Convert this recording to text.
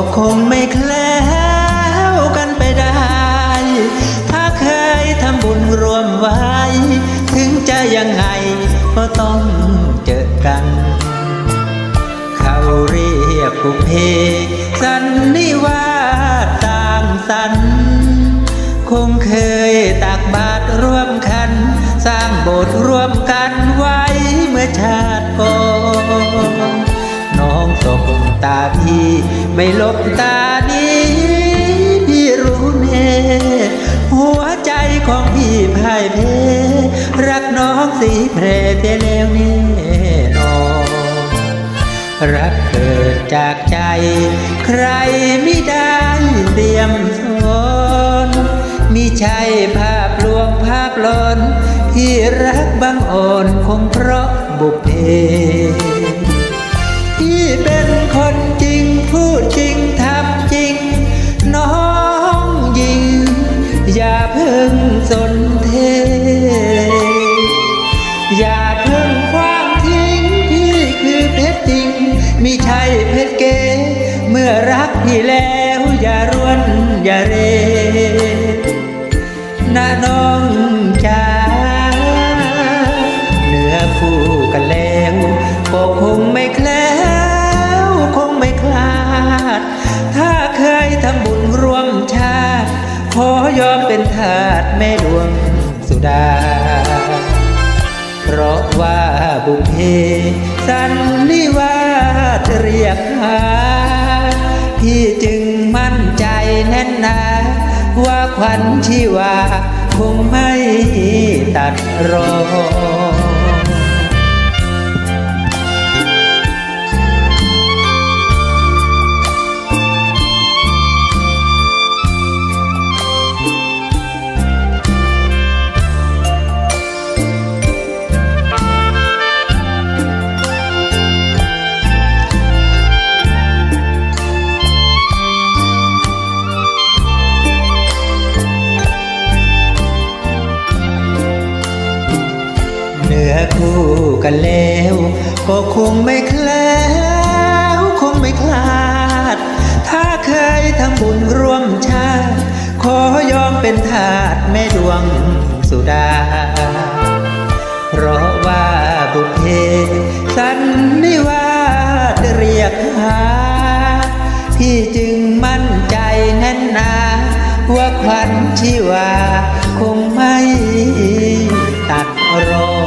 ก็คงไม่แคล้วกันไปได้ ถ้าเคยทำบุญรวมไว้ ถึงจะยังไงก็ต้องเจอกัน เขาเรียกบุเพสันนิวาต่างสรรค์คงเคยตักบาตรร่วมกัน สร้างโบสถ์ร่วมกัน ไม่ลบตานี้พี่รู้แน่หัวใจของพี่พ่ายเพรักน้องสีแพรเสียแล้วแน่นอนรักเกิดจากใจ ใครไม่ได้เตรียมสอนมิใช่ภาพลวงภาพหลอนที่รักบังอ่อนคงเพราะบุพเพ งมิใช่เพชรเก เมื่อรักพี่แล้วอย่ารวนอย่าเรนะน้องจ๋าเนื้อคู่กันแล้วก็คงไม่แคล้วคงไม่คลาด ถ้าเคยทำบุญร่วมชาติ ขอยอมเป็นทาสแม่ดวงสุดา เพราะว่าบุพเพสันนิวาสเรียกหา พี่จึงมั่นใจแน่นหนา ว่าควันชีวาคงไม่ตัดรอื่อคู่กันแล้ว ก็คงไม่แคล้วคงไม่คลาด ถ้าเคยทำบุญร่วมชาติ ขอยอมเป็นทาสแม่ดวงสุดา เพราะว่าบุพเพสันนิวาสเรียกหา พี่จึงมั่นใจแน่นหนาว่าขวันชีวา คงไม่ตัดรอ